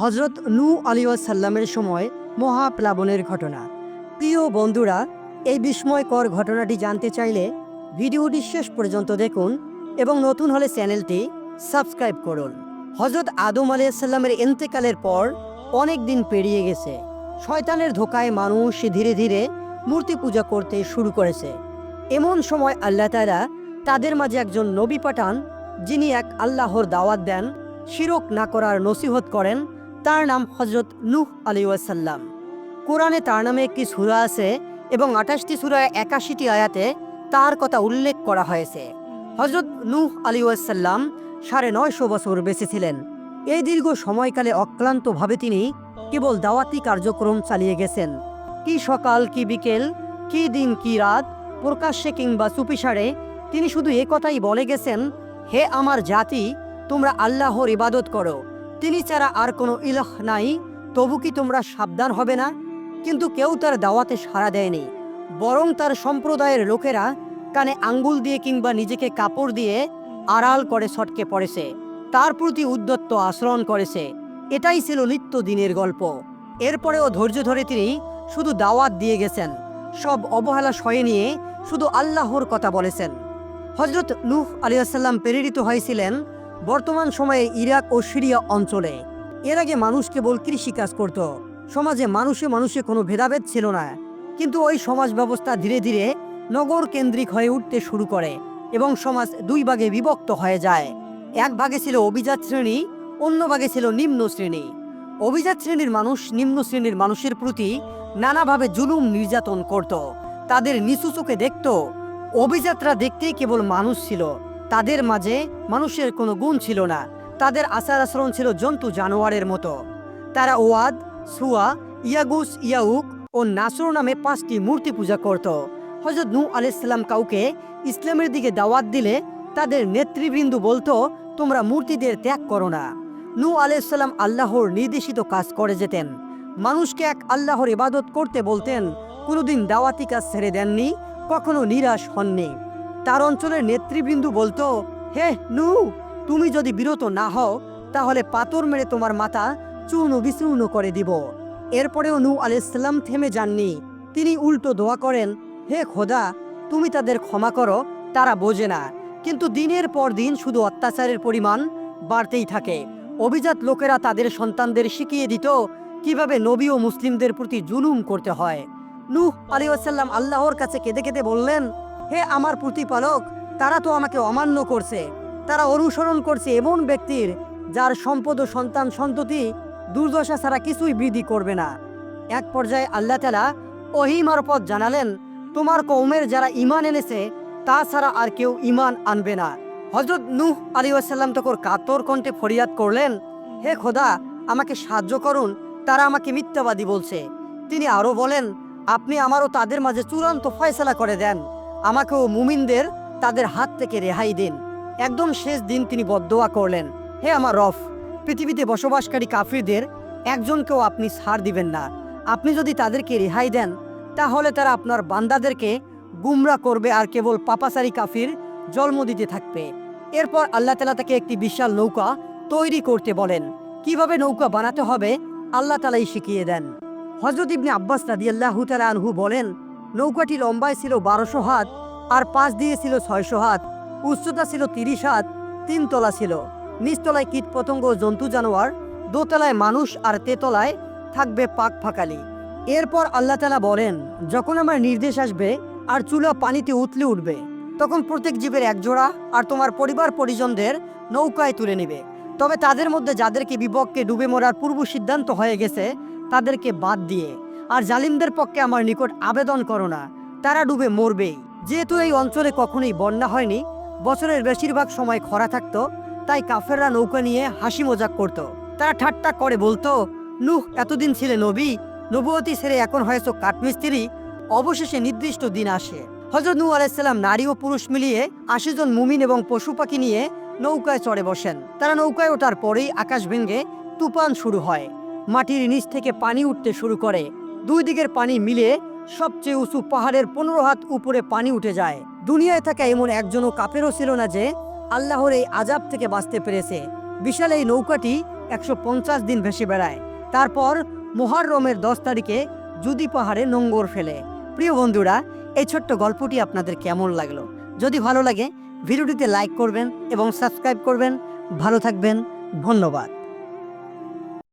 হজরত নু আলিউসাল্লামের সময় মহাপ্লাবনের ঘটনা। প্রিয় বন্ধুরা, এই বিস্ময়কর ঘটনাটি জানতে চাইলে ভিডিওটি শেষ পর্যন্ত দেখুন এবং নতুন হলে চ্যানেলটি সাবস্ক্রাইব করুন। হজরত আদম আলিয়াল্লামের এন্তেকালের পর অনেক দিন পেরিয়ে গেছে। শয়তানের ধোকায় মানুষ ধীরে ধীরে মূর্তি পূজা করতে শুরু করেছে। এমন সময় আল্লাহ তারা তাদের মাঝে একজন নবী পাঠান, যিনি এক আল্লাহর দাওয়াত দেন, শিরক না করার নসিহত করেন তার নাম হজরত নূহ আলিউসাল্লাম কোরআনে তার নামে একটি সুরা আছে এবং আঠাশটি সুরায় একাশিটি আয়াতে তার কথা উল্লেখ করা হয়েছে। হজরত নূহ আলিউসাল্লাম সাড়ে নয়শো বছর বেঁচে ছিলেন। এই দীর্ঘ সময়কালে অক্লান্তভাবে তিনি কেবল দাওয়াতি কার্যক্রম চালিয়ে গেছেন। কি সকাল, কি বিকেল, কি দিন, কি রাত, প্রকাশ্যে কিংবা চুপিসারে তিনি শুধু এ কথাই বলে গেছেন, হে আমার জাতি, তোমরা আল্লাহর ইবাদত করো। তিনি ছাড়া আর কোনো ইলহ নাই, তবু কি তোমরা সাবধান হবে না? কিন্তু কেউ তার দাওয়াতে সাড়া দেয়নি, বরং তার সম্প্রদায়ের লোকেরা কানে আঙ্গুল দিয়ে কিংবা নিজেকে কাপড় দিয়ে আড়াল করে ছটকে পড়েছে, তার প্রতি উদ্যত্ত আচরণ করেছে। এটাই ছিল নিত্য দিনের গল্প। এরপরেও ধৈর্য ধরে তিনি শুধু দাওয়াত দিয়ে গেছেন, সব অবহেলা সয়ে নিয়ে শুধু আল্লাহর কথা বলেছেন। হজরত নূহ আলিয়াল্লাম প্রেরিত হয়েছিলেন বর্তমান সময়ে ইরাক ও সিরিয়া অঞ্চলে। এর আগে মানুষ কেবল কৃষিকাজ করত। সমাজে মানুষে মানুষে কোনো ভেদাভেদ ছিল না। কিন্তু ওই সমাজ ব্যবস্থা ধীরে ধীরে নগর কেন্দ্রিক হয়ে উঠতে শুরু করে এবং সমাজ দুই ভাগে বিভক্ত হয়ে যায়। এক ভাগে ছিল অভিজাত শ্রেণি, অন্য ভাগে ছিল নিম্ন শ্রেণি। অভিজাত শ্রেণির মানুষ নিম্ন শ্রেণির মানুষের প্রতি নানাভাবে জুলুম নির্যাতন করত। তাদের নিচু চোখে দেখত, অভিজাতরা দেখতেই কেবল মানুষ ছিল। তাদের মাঝে মানুষের কোনো গুণ ছিল না। তাদের আচার আচরণ ছিল জন্তু জানোয়ারের মতো। তারা ওয়াদ, সুয়া, ইয়াগুস, ইয়াউক ও নাসর নামে পাঁচটি মূর্তি পূজা করত। হজরত নূ আলাইসাল্লাম কাউকে ইসলামের দিকে দাওয়াত দিলে তাদের নেতৃবৃন্দ বলতো, তোমরা মূর্তিদের ত্যাগ করো না। নূ আলাইসাল্লাম আল্লাহর নির্দেশিত কাজ করে যেতেন। মানুষকে এক আল্লাহর ইবাদত করতে বলতেন, কোনোদিন দাওয়াতি কাজ ছেড়ে দেননি, কখনো নিরাশ হননি। তার অঞ্চলের নেতৃবৃন্দু বলতো, হে, নু, তুমি যদি বিরত না হও, তাহলে পাথর মেরে তোমার মাথা চূর্ণ বিচূর্ণ করে দিব। এরপরেও নূ আলাইসাল্লাম থেমে যাননি। তিনি উল্টো দোয়া করেন, হে খোদা, তুমি তাদের ক্ষমা করো, তারা বোঝে না। কিন্তু দিনের পর দিন শুধু অত্যাচারের পরিমাণ বাড়তেই থাকে। অভিজাত লোকেরা তাদের সন্তানদের শিখিয়ে দিত, কীভাবে নবী ও মুসলিমদের প্রতি জুলুম করতে হয়। নূহ আলিউসাল্লাম আল্লাহর কাছে কেঁদে কেঁদে বললেন হে আমার প্রতিপালক, তারা তো আমাকে অমান্য করছে। তারা অনুসরণ করছে এমন ব্যক্তির, যার সম্পদ ও সন্তান সন্ততি দুর্দশা ছাড়া কিছুই বৃদ্ধি করবে না। এক পর্যায়ে আল্লাহ তালা ওহি মারফত জানালেন, তোমার কৌমের যারা ইমান এনেছে, তা ছাড়া আর কেউ ইমান আনবে না। হজরত নুহ আলী আসাল্লাম তখন কাতর কণ্ঠে ফরিয়াদ করলেন, হে খোদা, আমাকে সাহায্য করুন, তারা আমাকে মিথ্যাবাদী বলছে। তিনি আরও বলেন, আপনি আমারও তাদের মাঝে চূড়ান্ত ফয়সলা করে দেন। আমাকেও মুমিনদের তাদের হাত থেকে রেহাই দিন। একদম শেষ দিন তিনি বদোয়া করলেন। হে আমার রফ পৃথিবীতে বসবাসকারী কাফিরদের একজনকেও আপনি ছাড় দিবেন না। আপনি যদি তাদেরকে রেহাই দেন, তাহলে তারা আপনার বান্দাদেরকে গুমরা করবে আর কেবল পাপাসারি কাফির জন্ম দিতে থাকবে। এরপর আল্লাহ তালা তাকে একটি বিশাল নৌকা তৈরি করতে বলেন। কীভাবে নৌকা বানাতে হবে, আল্লাহ তালাই শিখিয়ে দেন। হজরত ইবনে আব্বাস রাদি আল্লাহ আনহু বলেন নৌকাটি লম্বায় ছিল বারোশো হাত আর পাশ দিয়ে ছিল ছয়শো হাত। উচ্চতা ছিল তিরিশ হাত তিন তলা ছিল। নিচতলায় কীট পতঙ্গ জন্তু, জানোয়ার। দোতলায় মানুষ আর তেতলায় থাকবে পাক ফাঁকালি। এরপর আল্লাহ তালা বলেন, যখন আমার নির্দেশ আসবে আর চুলা পানিতে উতলে উঠবে, তখন প্রত্যেক জীবের এক জোড়া আর তোমার পরিবার পরিজনদের নৌকায় তুলে নেবে। তবে তাদের মধ্যে যাদেরকে বিপক্ষে ডুবে মরার পূর্ব সিদ্ধান্ত হয়ে গেছে, তাদেরকে বাদ দিয়ে। আর জালিমদের পক্ষে আমার নিকট আবেদন করো না। তারা ডুবে মরবেই। যেহেতু এই অঞ্চলে কখনোই বন্যা হয়নি, বছরের বেশিরভাগ সময় খরা থাকতো, তাই কাফেররা নৌকা নিয়ে হাসি মজাক করত। তারা ঠাট্টা করে বলতো, নুহ, এতদিন ছিলে নবী নবুয়তি ছেড়ে এখন হয়েছ কাঠমিস্ত্রি, অবশেষে নির্দিষ্ট দিন আসে। হজরত নূ আলাইসাল্লাম নারী ও পুরুষ মিলিয়ে আশি জন মুমিন এবং পশু পাখি নিয়ে নৌকায় চড়ে বসেন। তারা নৌকায় ওঠার পরেই আকাশ ভেঙে তুফান শুরু হয়। মাটির নিচ থেকে পানি উঠতে শুরু করে। দুই দিকের পানি মিলে সবচেয়ে উঁচু পাহাড়ের পনেরো হাত উপরে পানি উঠে যায়। দুনিয়ায় থাকা এমন একজনও কাপেরও ছিল না যে আল্লাহর এই আজাব থেকে বাঁচতে পেরেছে। বিশাল এই নৌকাটি একশো পঞ্চাশ দিন ভেসে বেড়ায়। তারপর মোহাররমের দশ তারিখে জুদি পাহাড়ে নোঙ্গর ফেলে। প্রিয় বন্ধুরা, এই ছোট্ট গল্পটি আপনাদের কেমন লাগল? যদি ভালো লাগে, ভিডিওটিতে লাইক করবেন এবং সাবস্ক্রাইব করবেন। ভালো থাকবেন। ধন্যবাদ।